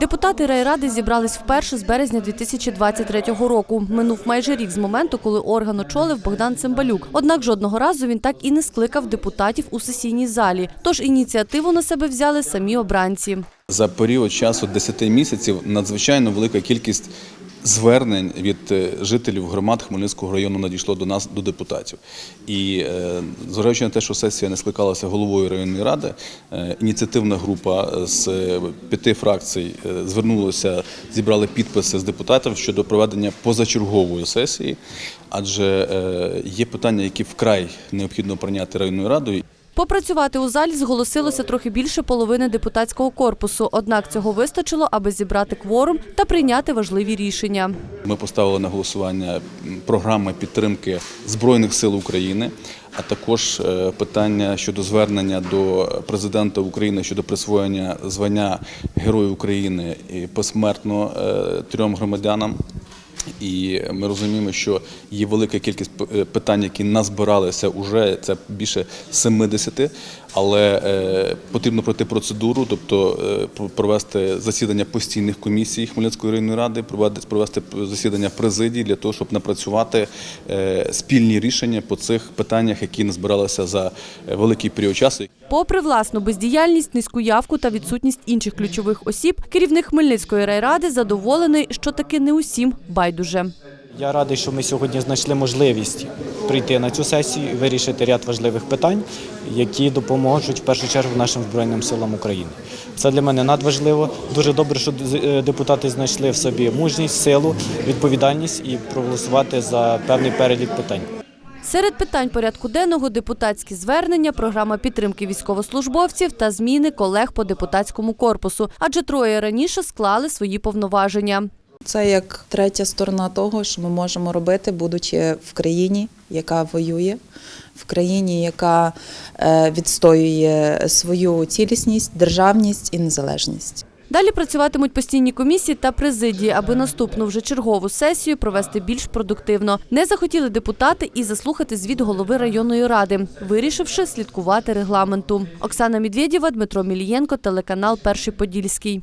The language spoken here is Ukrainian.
Депутати райради зібрались вперше з березня 2023 року. Минув майже рік з моменту, коли орган очолив Богдан Цимбалюк. Однак жодного разу він так і не скликав депутатів у сесійній залі. Тож ініціативу на себе взяли самі обранці. За період часу 10 місяців надзвичайно велика кількість звернень від е, жителів громад Хмельницького району надійшло до нас, до депутатів. І е, зважаючи на те, що сесія не скликалася головою районної ради, е, ініціативна група з п'яти фракцій звернулася, зібрали підписи з депутатів щодо проведення позачергової сесії, адже є питання, які вкрай необхідно прийняти районною радою. Попрацювати у залі зголосилося трохи більше половини депутатського корпусу. Однак цього вистачило, аби зібрати кворум та прийняти важливі рішення. Ми поставили на голосування програми підтримки Збройних сил України, а також е, питання щодо звернення до президента України щодо присвоєння звання Герою України і посмертно е, трьом громадянам. І ми розуміємо, що є велика кількість е, питань, які назбиралися уже це більше 70, але е, потрібно пройти процедуру, тобто е, про- провести засідання постійних комісій Хмельницької районної ради, провести, провести засідання президії для того, щоб напрацювати е, спільні рішення по цих питаннях, які назбиралися за великий період часу. Попри власну бездіяльність, низьку явку та відсутність інших ключових осіб, керівник Хмельницької райради задоволений, що таки не усім байдуже. Я радий, що ми сьогодні знайшли можливість прийти на цю сесію і вирішити ряд важливих питань, які допоможуть в першу чергу нашим Збройним силам України. Це для мене надважливо. Дуже добре, що е, депутати знайшли в собі мужність, силу, відповідальність і проголосувати за певний перелік питань. Серед питань порядку денного депутатські звернення, програма підтримки військовослужбовців та зміни колег по депутатському корпусу, адже троє раніше склали свої повноваження. Це як третя сторона того, що ми можемо робити, будучи в країні, яка воює, в країні, яка е, відстоює свою цілісність, державність і незалежність. Далі працюватимуть постійні комісії та президії, аби наступну вже чергову сесію провести більш продуктивно. Не захотіли депутати і заслухати звіт голови районної ради, вирішивши слідкувати регламенту. Оксана Медведєва, Дмитро Мілієнко, телеканал Перший Подільський.